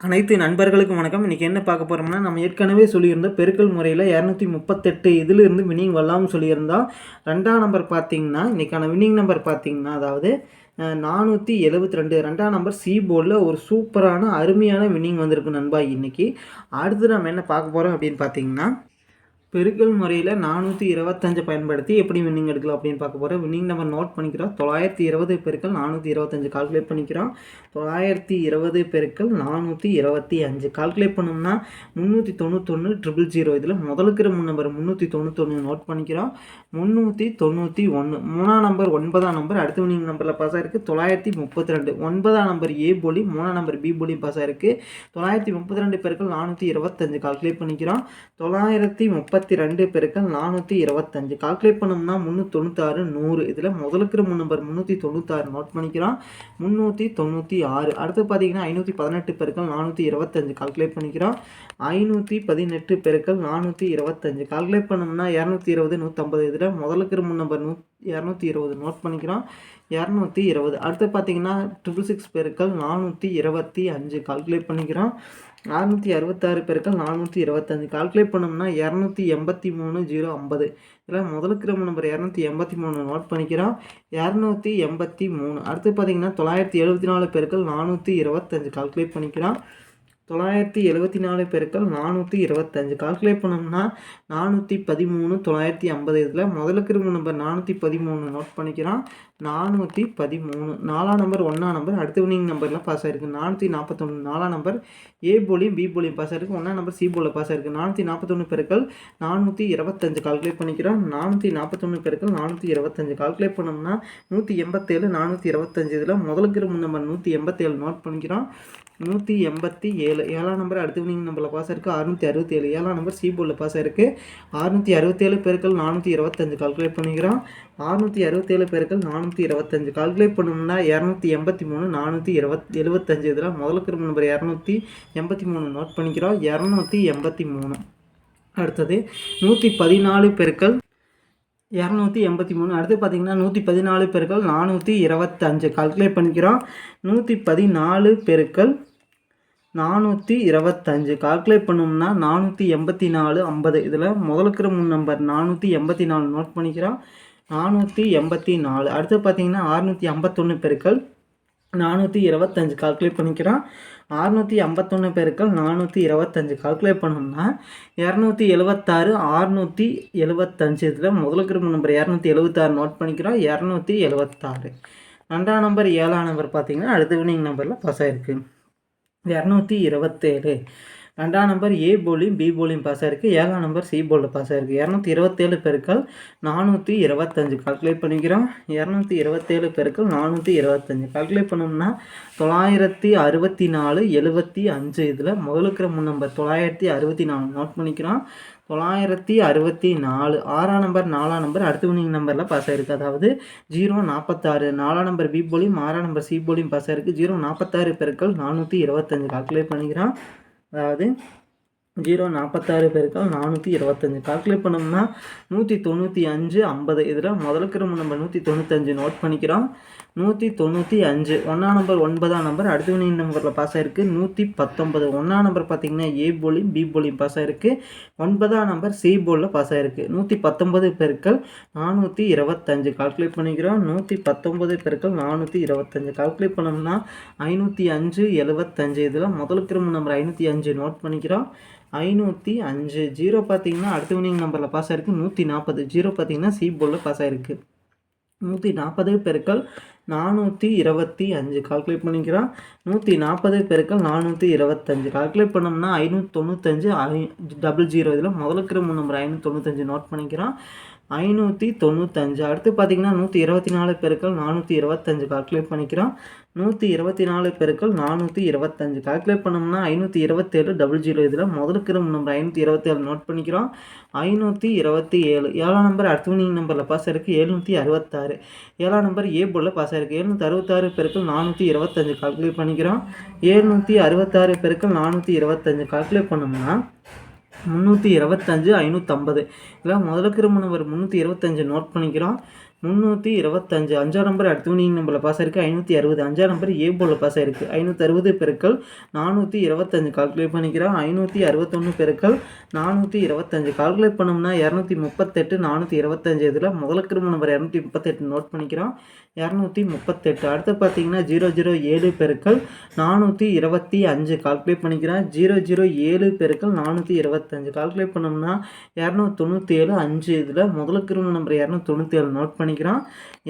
அனைத்து நண்பர்களுக்கும் வணக்கம். இன்றைக்கி என்ன பார்க்க போகிறோம்னா நம்ம ஏற்கனவே சொல்லியிருந்தோம் பெருக்கல் முறையில் இரநூத்தி முப்பத்தெட்டு இதிலிருந்து வினிங் வரலாம்னு சொல்லியிருந்தோம் ரெண்டாம் நம்பர் பார்த்தீங்கன்னா இன்றைக்கான வினிங் நம்பர் பார்த்தீங்கன்னா அதாவது நானூற்றி எழுபத்தி ரெண்டு ரெண்டாம் நம்பர் சி போர்டில் ஒரு சூப்பரான அருமையான வின்னிங் வந்திருக்கு நண்பா இன்றைக்கி அடுத்து நம்ம என்ன பார்க்க போகிறோம் அப்படின்னு பார்த்தீங்கன்னா பெருக்கல் முறையில் நானூற்றி இருபத்தஞ்சை பயன்படுத்தி எப்படி வின்னிங் எடுக்கலாம் அப்படின்னு பார்க்க போகிறோம் வின்னிங் நம்பர் நோட் பண்ணிக்கிறோம். தொள்ளாயிரத்தி இருபது பெருக்கள் நானூற்றி இருபத்தஞ்சு கால்குலேட் பண்ணிக்கிறோம். தொள்ளாயிரத்தி இருபது பெருக்கள் நானூற்றி இருபத்தி அஞ்சு கால்குலேட் பண்ணோம்னா முந்நூற்றி தொண்ணூத்தொன்று ட்ரிபிள் ஜீரோ இதில் முதலுக்கிற மூணு நம்பர் முந்நூற்றி தொண்ணூத்தொன்று நோட் பண்ணிக்கிறோம். முந்நூற்றி தொண்ணூற்றி ஒன்று மூணாம் நம்பர் ஒன்பதாம் நம்பர் அடுத்த வின்னிங் நம்பரில் பாஸ் ஆகிருக்கு தொள்ளாயிரத்தி முப்பத்தி ரெண்டு. ஒன்பதாம் நம்பர் ஏ போலி மூணாம் நம்பர் பி போலி பாஸ் ஆகிருக்கு தொள்ளாயிரத்தி முப்பத்தி ரெண்டு பெருக்கள் நானூற்றி இருபத்தஞ்சு கால்குலேட் பண்ணிக்கிறோம். தொள்ளாயிரத்தி முப்பத்தி முப்பத்தி ரெண்டு பெருக்கள் நானூற்றி இருபத்தஞ்சு. கால்குலேட் பண்ணோம்னா முந்நூற்றி தொண்ணூத்தாறு நூறு. இதில் முதலுக்கு முன் நம்பர் முந்நூற்றி தொண்ணூத்தாறு நோட் பண்ணிக்கிறோம். முந்நூற்றி தொண்ணூற்றி ஆறு அடுத்து பார்த்தீங்கன்னா ஐநூற்றி பதினெட்டு பெருக்கள் நானூற்றி இருபத்தஞ்சு. கால்குலேட் பண்ணிக்கிறோம். ஐநூற்றி பதினெட்டு பெருக்கள் நானூற்றி இருபத்தஞ்சு. கால்குலேட் பண்ணோம்னா இரநூத்தி இருபது நூற்றம்பது இதில் முதலுக்கு முன் நம்பர் நூ இரநூத்தி இருபது நோட் பண்ணிக்கிறோம். இரநூத்தி இருபது அடுத்து பார்த்தீங்கன்னா ட்ரிபிள் சிக்ஸ் பெருக்கள் நானூற்றி இருபத்தி அஞ்சு கால்குலேட் பண்ணிக்கிறோம். அறுநூற்றி அறுபத்தாறு பெருக்கள் நானூற்றி இருபத்தஞ்சு. கால்குலேட் பண்ணோம்னா இரநூத்தி எண்பத்தி மூணு ஜீரோ ஐம்பது. இதில் முதலுக்கு நம்ம நம்பர் இரநூத்தி எண்பத்தி மூணு நோட் பண்ணிக்கிறோம். இரநூத்தி எண்பத்தி மூணு. அடுத்து பார்த்திங்கன்னா தொள்ளாயிரத்தி எழுபத்தி நாலு பெருக்கள் நானூற்றி இருபத்தஞ்சு. கால்குலேட் பண்ணிக்கிறோம். தொள்ளாயிரத்தி எழுபத்தி நாலு பெருக்கள் நானூற்றி இருபத்தஞ்சு. கால்குலேட் பண்ணோம்னா நானூற்றி பதிமூணு தொள்ளாயிரத்தி ஐம்பது இதில் முதலுக்கு நம்பர் நானூற்றி பதிமூணு நோட் பண்ணிக்கிறோம். நானூற்றி பதிமூணு. நாலாம் நம்பர் ஒன்றாம் நம்பர் அடுத்த வினிங் நம்பர்லாம் பாஸ் ஆகிருக்கு நானூற்றி நாற்பத்தொன்று நாலாம் நம்பர் ஏ போலியும் பி போலியும் பாஸ் ஆகிருக்கு ஒன்றாம் நம்பர் சி போலில் பாஸ் ஆகிருக்கு நானூற்றி நாற்பத்தொன்று பெருக்கள் நானூற்றி இருபத்தஞ்சு. கால்குலேட் பண்ணிக்கிறோம். நானூற்றி நாற்பத்தொன்று பெருக்கள் நானூற்றி இருபத்தஞ்சு. கால்குலேட் பண்ணோம்னா நூற்றி எண்பத்தேழு நானூற்றி இருபத்தஞ்சு இதில் முதலுக்கு நம்பர் நூற்றி எண்பத்தேழு நோட் பண்ணிக்கிறோம். நூற்றி எண்பத்தி ஏழு. ஏழாம் நம்பர் அடுத்து நீங்கள் நம்பரில் பாஸ் இருக்குது அறுநூற்றி அறுபத்தி ஏழு ஏழாம் நம்பர் சி போர்டில் பாஸ் இருக்குது அறுநூற்றி அறுபத்தேழு பேருக்கள் நானூற்றி இருபத்தஞ்சு கால்குலேட் பண்ணிக்கிறோம். அறுநூற்றி அறுபத்தேழு பேருக்கள் நானூற்றி இருபத்தஞ்சு கால்குலேட் பண்ணோம்னா இரநூத்தி எண்பத்தி மூணு நானூற்றி இருபத் எழுபத்தஞ்சு இதில் முதலுக்கு நம்பர் இரநூத்தி எண்பத்தி மூணு நோட் பண்ணிக்கிறோம். இரநூத்தி எண்பத்தி மூணு. அடுத்தது நூற்றி பதினாலு பெருக்கள் இரநூத்தி எண்பத்தி மூணு. அடுத்து பார்த்திங்கன்னா நூற்றி பதினாலு பெருக்கள் நானூற்றி இருபத்தஞ்சு கால்குலேட் பண்ணிக்கிறோம். நூற்றி பதினாலு பெருக்கள் நானூற்றி இருபத்தஞ்சு. கால்குலேட் பண்ணோம்னா நானூற்றி எண்பத்தி நாலு ஐம்பது. இதில் முதலுக்கிற மூணு நம்பர் நானூற்றி எண்பத்தி நாலு நோட் பண்ணிக்கிறோம். நானூற்றி எண்பத்தி நாலு. அடுத்து பார்த்தீங்கன்னா அறுநூற்றி ஐம்பத்தொன்று பெருக்கள் நானூற்றி இருபத்தஞ்சு. கால்குலேட் பண்ணிக்கிறோம். அறுநூற்றி ஐம்பத்தொன்று பெருக்கள் நானூற்றி இருபத்தஞ்சு. கால்குலேட் பண்ணோம்னா இரநூத்தி எழுபத்தாறு அறுநூற்றி எழுபத்தஞ்சு இதில் முதலுக்கு நம்பர் இரநூத்தி எழுபத்தாறு நோட் பண்ணிக்கிறோம். இரநூத்தி எழுபத்தாறு ரெண்டாம் நம்பர் ஏழாம் நம்பர் பார்த்தீங்கன்னா அடுத்த வினிங் நம்பரில் பாஸ் ஆகிருக்கு இரநூத்தி இருபத்தேழு. ரெண்டாம் நம்பர் ஏ போலியும் பி போலியும் பாஸ் ஆயிருக்கு. ஏழாம் நம்பர் சி போலில் பாஸ் ஆயிருக்கு. இரநூத்தி இருபத்தேழு பெருக்கள் நானூற்றி இருபத்தஞ்சு. கால்குலேட் பண்ணிக்கிறோம். இரநூத்தி இருபத்தேழு பெருக்கள் நானூற்றி இருபத்தஞ்சு. கால்குலேட் பண்ணோம்னா தொள்ளாயிரத்தி அறுபத்தி நாலு எழுபத்தி அஞ்சு. இதில் முதலுக்கிற முன் நம்பர் தொள்ளாயிரத்தி அறுபத்தி நாலு. நோட் பண்ணிக்கிறோம். தொள்ளாயிரத்தி அறுபத்தி நாலு ஆறாம் நம்பர் நாலாம் நம்பர் அடுத்த வினிங் நம்பரில் பாஸ் ஆயிருக்கு. அதாவது ஜீரோ நாற்பத்தாறு நாலாம் நம்பர் பி போலியும் ஆறாம் நம்பர் சி போலியும் பாஸ் ஆயிருக்கு. ஜீரோ நாற்பத்தாறு பெருக்கள் நானூற்றி இருபத்தஞ்சு. கால்குலேட் பண்ணிக்கிறான். அதாவது ஜீரோ நாற்பத்தாறு பேருக்கால் நானூற்றி இருபத்தஞ்சி. கால்குலேட் பண்ணோம்னா நூற்றி தொண்ணூற்றி அஞ்சு ஐம்பது. இதில் முதலுக்கு நம்ம நூற்றி தொண்ணூத்தஞ்சு. நோட் பண்ணிக்கிறோம். நூற்றி தொண்ணூற்றி அஞ்சு. ஒன்றாம் நம்பர் ஒன்பதாம் நம்பர் அடுத்த வினி நம்பரில் பாஸ் ஆகிருக்கு நூற்றி பத்தொன்பது. ஒன்றாம் நம்பர் பார்த்தீங்கன்னா ஏ போலியும் பி போலியும் பாஸ் ஆகிருக்கு ஒன்பதாம் நம்பர் சி போலில் பாஸ் ஆகிருக்கு நூற்றி பத்தொன்பது பெருக்கள் நானூற்றி இருபத்தஞ்சு. கால்குலேட் பண்ணிக்கிறோம். நூற்றி பத்தொன்பது பெருக்கள் நானூற்றி இருபத்தஞ்சு. கால்குலேட் பண்ணோம்னா ஐநூற்றி அஞ்சு எழுபத்தஞ்சு. இதில் முதலுக்கு நம்பர் ஐநூற்றி அஞ்சு நோட் பண்ணிக்கிறோம். ஐநூற்றி அஞ்சு. ஜீரோ பார்த்தீங்கன்னா அடுத்த வினிங் நம்பரில் பாஸ் ஆகிருக்கு நூற்றி நாற்பது. ஜீரோ பார்த்தீங்கன்னா சி போலில் பாஸ் ஆகிருக்கு நூற்றி நாற்பது பெருக்கள் நானூற்றி இருபத்தி அஞ்சு. கால்குலேட் பண்ணிக்கிறோம் நூற்றி நாற்பது பெருக்கள் நானூற்றி இருபத்தஞ்சு கால்குலேட் பண்ணோம்னா ஐநூற்றி தொண்ணூத்தஞ்சு ஐ டபுள் ஜீரோ இதில் முதலுக்கு மூணு நம்பர் ஐநூற்றி தொண்ணூத்தஞ்சு நோட் பண்ணிக்கிறோம் ஐநூற்றி தொண்ணூத்தஞ்சு. அடுத்து பார்த்தீங்கன்னா நூற்றி இருபத்தி நாலு பெருக்கள் நானூற்றி இருபத்தஞ்சு கால்குலேட் பண்ணிக்கிறோம். நூற்றி இருபத்தி நாலு பெருக்கள் நானூற்றி இருபத்தஞ்சு. கால்குலேட் பண்ணோம்னா ஐநூற்றி இருபத்தேழு டபுள் ஜீரோ இதில் முதலுக்கு நம்பர் ஐநூற்றி இருபத்தேழு நோட் பண்ணிக்கிறோம். ஐநூற்றி இருபத்தி ஏழு ஏழாம் நம்பர் அடுத்த நம்பரில் பாஸ் இருக்குது எழுநூற்றி அறுபத்தாறு. ஏழாம் நம்பர் ஏ போலில் பாஸ் ஆயிருக்கு எழுநூற்றி அறுபத்தாறு பெருக்கள் நானூற்றி இருபத்தஞ்சு. கால்குலேட் பண்ணிக்கிறோம். எழுநூற்றி அறுபத்தாறு பெருக்கள் நானூற்றி இருபத்தஞ்சு. கால்குலேட் பண்ணோம்னா முந்நூற்றி இருபத்தஞ்சு ஐநூற்றம்பது இதில் முதலுக்கு நம்ம முந்நூற்றி இருபத்தஞ்சு நோட் பண்ணிக்கிறோம். முந்நூற்றி இருபத்தஞ்சு. அஞ்சாம் நம்பர் அடுத்த வினிங் நம்பரில் பாஸ் ஆயிருக்கு. ஐநூற்றி அறுபது. அஞ்சாம் நம்பர் ஏ போலில் பாஸ் ஆயிருக்கு. ஐநூற்றி அறுபது பெருக்கள் நானூற்றி இருபத்தஞ்சு. கால்குலேட் பண்ணிக்கிறோம். ஐநூற்றி அறுபத்தொன்று பெருக்கள் நானூற்றி இருபத்தஞ்சு. கால்குலேட் பண்ணோம்னா இரநூத்தி முப்பத்தெட்டு நானூற்றி இருபத்தஞ்சு. இதில் முதல் கிரும நம்பர் இரநூத்தி முப்பத்தெட்டு நோட் பண்ணிக்கிறோம். இரநூத்தி முப்பத்தெட்டு. அடுத்து பார்த்தீங்கன்னா ஜீரோ ஜீரோ ஏழு பெருக்கள் நானூற்றி இருபத்தி அஞ்சு. கால்குலேட் பண்ணிக்கிறேன் ஜீரோ ஜீரோ ஏழு பெருக்கள் நானூற்றி இருபத்தஞ்சு. கால்குலேட் பண்ணோம்னா இரநூத்தி தொண்ணூற்றி ஏழு அஞ்சு. இதில் முதல் கிரும நம்பர் இரநூத்தி தொண்ணூற்றி ஏழு நோட் பண்ணி பண்ணிக்கிறோம்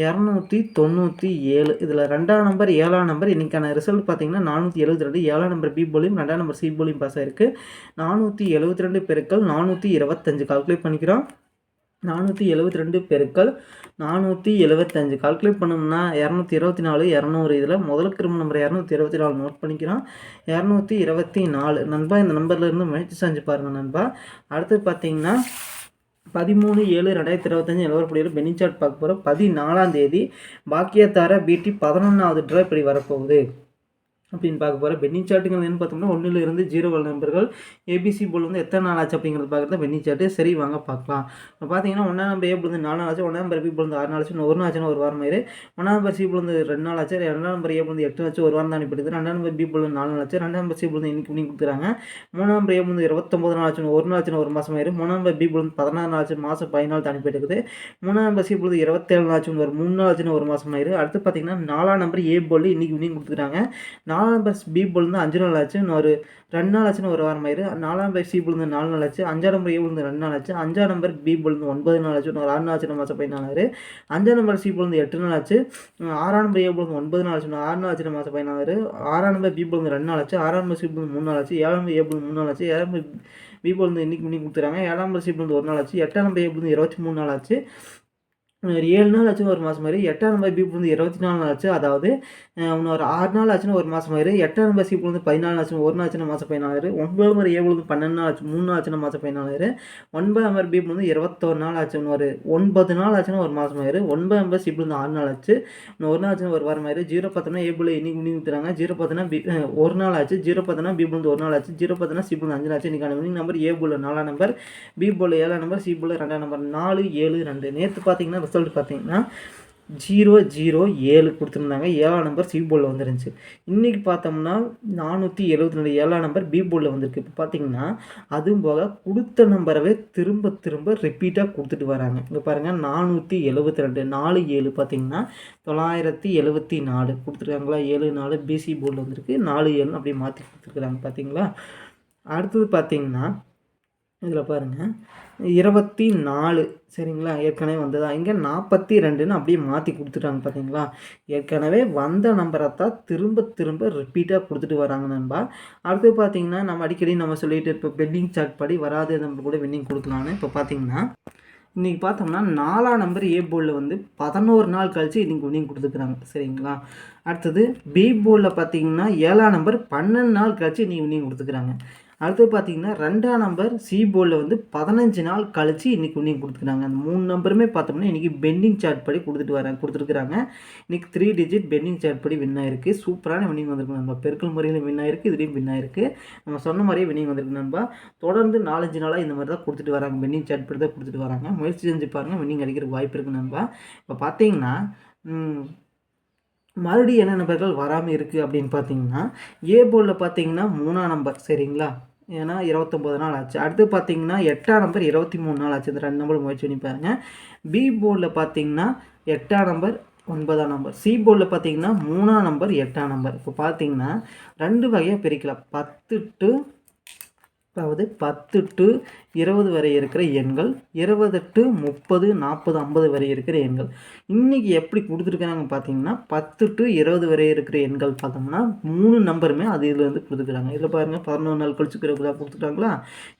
இரநூத்தி தொண்ணூற்றி ஏழு. இதில் ரெண்டாம் நம்பர் ஏழாம் நம்பர் இன்றைக்கான ரிசல்ட் பார்த்தீங்கன்னா நானூற்றி எழுபத்தி ரெண்டு. ஏழாம் நம்பர் பி போலியும் ரெண்டாம் நம்பர் சி போலியும் பாஸ் ஆயிருக்கு. நானூற்றி எழுபத்தி ரெண்டு பெருக்கள் நானூற்றி இருபத்தஞ்சு. கால்குலேட் பண்ணிக்கிறோம் நானூற்றி எழுபத்தி ரெண்டு பெருக்கள் நானூற்றி எழுபத்தஞ்சு கால்குலேட் பண்ணோம்னா இரநூத்தி இருபத்தி நாலு இரநூறு. இதில் முதல் கிரும நம்பர் இரநூத்தி இருபத்தி நாலு நோட் பண்ணிக்கிறோம் இரநூத்தி இருபத்தி நாலு. நண்பா இந்த நம்பர்லேருந்து முயற்சி செஞ்சு பாருங்கள் நண்பா. அடுத்து பார்த்தீங்கன்னா பதிமூணு ஏழு ரெண்டாயிரத்தி இருபத்தஞ்சி நிலவரப்படியில் பெனிச்சாட் பார்க்க போகிறோம் பதினாலாம் தேதி பாக்கியத்தார பிடி பதினொன்றாவது ட்ரா இப்படி வரப்போகுது. அப்படின்னு பார்க்க போகிறோம் பென்னிங் சார்ட்டுங்கிறது என்ன பார்த்தோம்னா ஒன்றில் இருந்து ஜீரோ நம்பர்கள் ஏபிசி போல் வந்து எத்தனை நாள் ஆச்சு அப்படிங்கிறது பார்க்குறது பென்னிங் சார்ட்டு சரி வாங்க பார்க்கலாம் இப்போ பார்த்தீங்கன்னா ஒன்றாம் நம்பர் ஏ வந்து நாலு நாள் ஆச்சு ஒன்றாம் நம்பர் பி வந்து ஆறு நாள் ஆச்சு ஒரு நாள் ஆச்சுன்னா ஒரு வாரம் ஆயிரு ஒன்றாம் நம்பர் சி வந்து ரெண்டு நாள் ஆச்சு ரெண்டாம் நம்பர் ஏ வந்து எட்டு ஆச்சு ஒரு வாரம் தான் அனுப்பிடுது ரெண்டாம் நம்பர் பி வந்து நாலு நாள் ஆச்சு ரெண்டாம் நம்பர் சி வந்து இன்னைக்கு பண்ணி கொடுத்துறாங்க மூணாம் நம்பர் ஏ வந்து இருபத்தொம்பது நாள் ஆச்சு ஒரு நாள் ஆச்சுன்னா ஒரு மாதம் ஆயிரு மூணாம் நம்பர் பி வந்து பதினாறு நாள் ஆச்சு மாதம் பதினாலு தான் அனுப்பிட்டு மூணாம் நம்பர் சி வந்து இருபத்தேழு நாள் ஆச்சு ஒரு மூணு நாள் ஆச்சுன்னு ஒரு மாதம் ஆயிரு அடுத்து பார்த்தீங்கன்னா நாலாம் நம்பர் ஏ போல் இன்னைக்கு வினிங் கொடுத்துருக்காங்க நாலாம் நம்பர் பி விழுந்து அஞ்சு நாள் ஆச்சு ஒரு ரெண்டு நாள் ஆச்சுன்னு ஒரு வாரம் ஆயிரு நாலாம் பேர் சி விழுந்து நாலு நாள் ஆச்சு அஞ்சாம் நம்பர் ஏ விழுந்து ரெண்டு நாள் ஆச்சு அஞ்சாம் நம்பர் பி விழுந்து ஒன்பது நாள் ஆச்சு ஒரு ஆறு நாள் ஆச்சு மாதம் பதினாலு அஞ்சாம் நம்பர் சி விழுந்து எட்டு நாள் ஆச்சு ஆறாம் நம்பர் ஏ விழுந்து ஒன்பது நாள் ஆச்சு ஆறு நாள் ஆச்சு மாதம் பதினாலு ஆறாம் நம்பர் பி விழுந்து ரெண்டு நாள் ஆச்சு ஆறாம் நம்பர் சி விழுந்து மூணு நாள் ஆச்சு ஏழாம் நம்பர் ஏ விழுந்து மூணு நாள் ஆச்சு ஏழாம் நம்பர் பி விழுந்து இன்னைக்கு பண்ணி கொடுத்துறாங்க ஏழாம் நம்பர் சி விழுந்து ஒரு நாள் ஆச்சு எட்டாம் நம்பர் ஏ விழுந்து இருபத்தி மூணு நாள் ஆச்சு ஒரு ஏழு நாள் ஆச்சுன்னு ஒரு மாதம் மாதிரி எட்டாம் நம்பர் பீப் வந்து இருபத்தி நாலு நாள் ஆச்சு. அதாவது இன்னொரு ஆறு நாள் ஆச்சுன்னு ஒரு மாதம் மாதிரி எட்டாம் நம்பர் சீப் வந்து பதினாலு ஆச்சு ஒரு நாள் ஆச்சுன்னா மாதம் பதினாலாயிரம் ஒன்பது மாதிரி ஏழு வந்து பன்னெண்டு நாள் ஆச்சு மூணு நாள் ஆச்சுன்னா மாதம் பதினாலாயிரம் ஒன்பது நம்பர் பீப் வந்து இருபத்தொரு நாள் ஆச்சுன்னு ஒரு ஒன்பது நாள் ஆச்சுன்னா ஒரு மாதம் ஆயிரு ஒன்பது நம்பர் சீப் வந்து ஆறு நாள் ஆச்சு. ஒரு நாள் ஆச்சுன்னா ஒரு வாரம் மாதிரி ஜீரோ பத்தனா ஏபிள் இன்னைக்கு முடிவு ஊற்றுறாங்க ஜீரோ பத்துனா பி ஒரு நாள் ஆச்சு. ஜீரோ பத்துனா பீப் வந்து ஒரு நாள் ஆச்சு. ஜீரோ பத்தனா சீப் வந்து அஞ்சு நாள் ஆச்சு. இன்றைக்கான வினிங் நம்பர் ஏ போல் நாலாம் நம்பர். பி போல் ஏழாம் நம்பர் சி போல் ரெண்டாம் நம்பர். நாலு ஏழு ரெண்டு. நேற்று பார்த்தீங்கன்னா ரிசல்ட் பார்த்தீங்கன்னா ஜீரோ ஜீரோ ஏழு கொடுத்துருந்தாங்க. ஏழாம் நம்பர் சி போர்டில் வந்துருந்துச்சு. இன்றைக்கி பார்த்தோம்னா நானூற்றி எழுபத்தி ரெண்டு ஏழாம் நம்பர் பி போர்டில் வந்திருக்கு. இப்போ பார்த்தீங்கன்னா அதுவும் போக கொடுத்த நம்பரவே திரும்ப திரும்ப ரிப்பீட்டாக கொடுத்துட்டு வராங்க. இங்கே பாருங்கள் நானூற்றி எழுபத்தி ரெண்டு நாலு ஏழு பார்த்தீங்கன்னா தொள்ளாயிரத்தி எழுபத்தி நாலு கொடுத்துருக்காங்களா? ஏழு நாலு பிசி போர்டில் வந்திருக்கு. நாலு ஏழு அப்படியே மாற்றி கொடுத்துருக்குறாங்க பார்த்தீங்களா? அடுத்தது பார்த்தீங்கன்னா இதில் பாருங்கள் இருபத்தி நாலு. சரிங்களா? ஏற்கனவே வந்ததா? இங்கே நாற்பத்தி ரெண்டுன்னு அப்படியே மாற்றி கொடுத்துட்டாங்க பார்த்தீங்களா ஏற்கனவே வந்த நம்பரை தான் திரும்ப திரும்ப ரிப்பீட்டாக கொடுத்துட்டு வராங்க நண்பா. அடுத்து பார்த்தீங்கன்னா நம்ம அடிக்கடி நம்ம சொல்லிட்டு இப்போ பெண்டிங் சார்ட் படி வராத நம்பர் கூட வின்னிங் கொடுக்கலான்னு இப்போ பார்த்தீங்கன்னா இன்றைக்கி பார்த்தோம்னா நாலாம் நம்பர் ஏ போர்டில் வந்து பதினோரு நாள் கழித்து இன்றைக்கி வின்னிங் கொடுத்துக்குறாங்க சரிங்களா? அடுத்தது பி போர்டில் பார்த்தீங்கன்னா ஏழாம் நம்பர் பன்னெண்டு நாள் கழித்து இன்றைக்கி வின்னிங் கொடுத்துக்குறாங்க அடுத்து பார்த்தீங்கன்னா ரெண்டாம் நம்பர் சி போர்டில் வந்து பதினஞ்சு நாள் கழித்து இன்றைக்கி வின்னிங் கொடுத்துருக்காங்க. அந்த மூணு நம்பருமே பார்த்தோம்னா இன்றைக்கி பெண்டிங் சார்ட் படி கொடுத்துட்டு வராங்க கொடுத்துருக்குறாங்க. இன்றைக்கி த்ரீ டிஜிட் பெண்டிங் சார்ட் படி வின் ஆயிருக்கு. சூப்பரான வின்னிங் வந்திருக்கு நம்ம பெருக்கல் முறையில் வின் ஆயிருக்கு இதுலேயும் வின் ஆயிருக்கு. நம்ம சொன்ன மாதிரியே வின்னிங் வந்திருக்கு நண்பா. தொடர்ந்து நாலஞ்சு நாளாக இந்த மாதிரி தான் கொடுத்துட்டு வராங்க. பெண்டிங் சார்ட் படி தான் கொடுத்துட்டு வராங்க. முயற்சி செஞ்சு பாருங்கள் வின்னிங் அடிக்கிற வாய்ப்பு இருக்குது நண்பா. இப்போ பார்த்தீங்கன்னா மறுபடியும் என்ன நம்பர்கள் வராமல் இருக்குது அப்படின்னு பார்த்தீங்கன்னா ஏ போலில் பார்த்தீங்கன்னா மூணாம் நம்பர் சரிங்களா? ஏன்னா இருபத்தொம்போது நாள் ஆச்சு. அடுத்து பார்த்தீங்கன்னா எட்டாம் நம்பர் இருபத்தி மூணு நாள் ஆச்சு. இந்த ரெண்டு நம்பர் முயற்சி பண்ணி பாருங்கள் பி போர்டில் பார்த்தீங்கன்னா எட்டாம் நம்பர் ஒன்பதாம் நம்பர் சி போர்டில் பார்த்தீங்கன்னா மூணாம் நம்பர் எட்டாம் நம்பர் இப்போ பார்த்தீங்கன்னா ரெண்டு வகையாக பிரிக்கலாம். பத்து டு அதாவது பத்து டு இருபது வரை இருக்கிற எண்கள் இருபது டு முப்பது நாற்பது ஐம்பது வரை இருக்கிற எண்கள். இன்றைக்கி எப்படி கொடுத்துருக்குறாங்க பார்த்தீங்கன்னா பத்து டு இருபது வரை இருக்கிற எண்கள் பார்த்தோம்னா மூணு நம்பருமே அது இதில் வந்து கொடுத்துருக்காங்க இதில் பாருங்கள் பதினொன்று நாள் கழிச்சு கொடுத்துட்டாங்களா?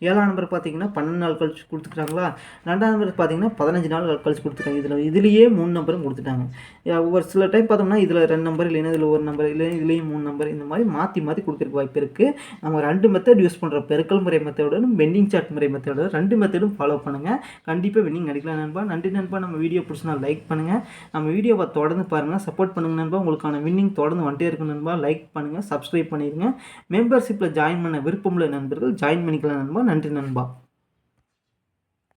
ஏழாம் நம்பர் பார்த்தீங்கன்னா பன்னெண்டு நாள் கழிச்சு கொடுத்துட்டாங்களா? ரெண்டாம் நம்பர் பார்த்தீங்கன்னா பதினஞ்சு நாள் கழிச்சு கொடுத்துருக்காங்க இதில் இதுலேயே மூணு நம்பரும் கொடுத்துட்டாங்க. ஒரு சில டைம் பார்த்தோம்னா இதில் ரெண்டு நம்பர் இல்லைன்னா இதில் ஒரு நம்பர் இல்லை இதுலேயும் மூணு நம்பர் இந்த மாதிரி மாற்றி மாற்றி கொடுக்குறக்கு வாய்ப்பு இருக்குது நம்ம ரெண்டு மெத்தட் யூஸ் பண்ணுற பெருக்கல் முறை மெத்தடோடும் பெண்டிங் சார்ட் முறை மெத்தடோட ரெண்டு மெத்தடும் ஃபாலோ பண்ணுங்கள் கண்டிப்பாக வின்னிங் அடிக்கலாம் நண்பா. நன்றி நண்பா. நம்ம வீடியோ பிடிச்சினா லைக் பண்ணுங்கள் நம்ம வீடியோவை தொடர்ந்து பாருங்கள் சப்போர்ட் பண்ணுங்கள் நண்பா. உங்களுக்கான வின்னிங் தொடர்ந்து வந்துட்டே இருக்கும் நண்பா. லைக் பண்ணுங்கள் சப்ஸ்கிரைப் பண்ணிடுங்க. மெம்பர்ஷிப்பில் ஜாயின் பண்ண விருப்பமுள்ள நண்பர்கள் ஜாயின் பண்ணிக்கலாம் நண்பா. நன்றி நண்பா.